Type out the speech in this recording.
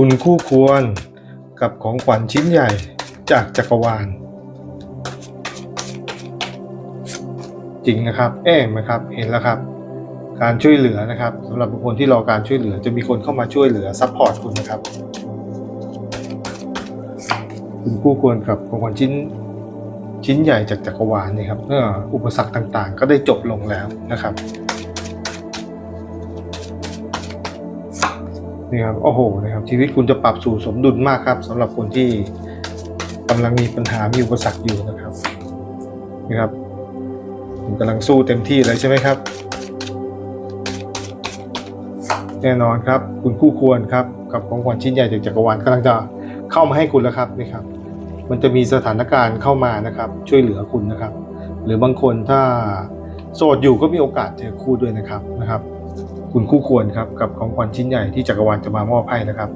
คุณคู่ควรกับของขวัญชิ้นใหญ่จากจักรวาล จริงนะครับเอ๊ะไหมครับเห็นแล้วครับ การช่วยเหลือนะครับสำหรับบุคคลที่รอการช่วยเหลือจะมีคนเข้ามาช่วยเหลือซัพพอร์ตคุณนะครับ คุณคู่ควรกับของขวัญชิ้นชิ้นใหญ่จากจักรวาลนี่ครับเมื่ออุปสรรคต่างๆ ก็ได้จบลงแล้วนะครับ นี่ครับโอ้โหนะครับชีวิตคุณจะปรับสู่สมดุลมากครับสำหรับคนที่กำลังมีปัญหามีอุปสรรคอยู่นะครับนี่ครับคุณกำลังสู้เต็มที่เลยใช่ไหมครับ แน่นอนครับ คุณคู่ควรครับ กับของขวัญชิ้นใหญ่จากจักรวาลกำลังจะเข้ามาให้คุณแล้วครับนี่ครับ มันจะมีสถานการณ์เข้ามานะครับ ช่วยเหลือคุณนะครับ หรือบางคนถ้าโสดอยู่ก็มีโอกาสเจอคู่ด้วยนะครับนะครับ คุณคู่ควรครับกับของขวัญชิ้นใหญ่ที่จักรวาลจะมามอบให้นะครับ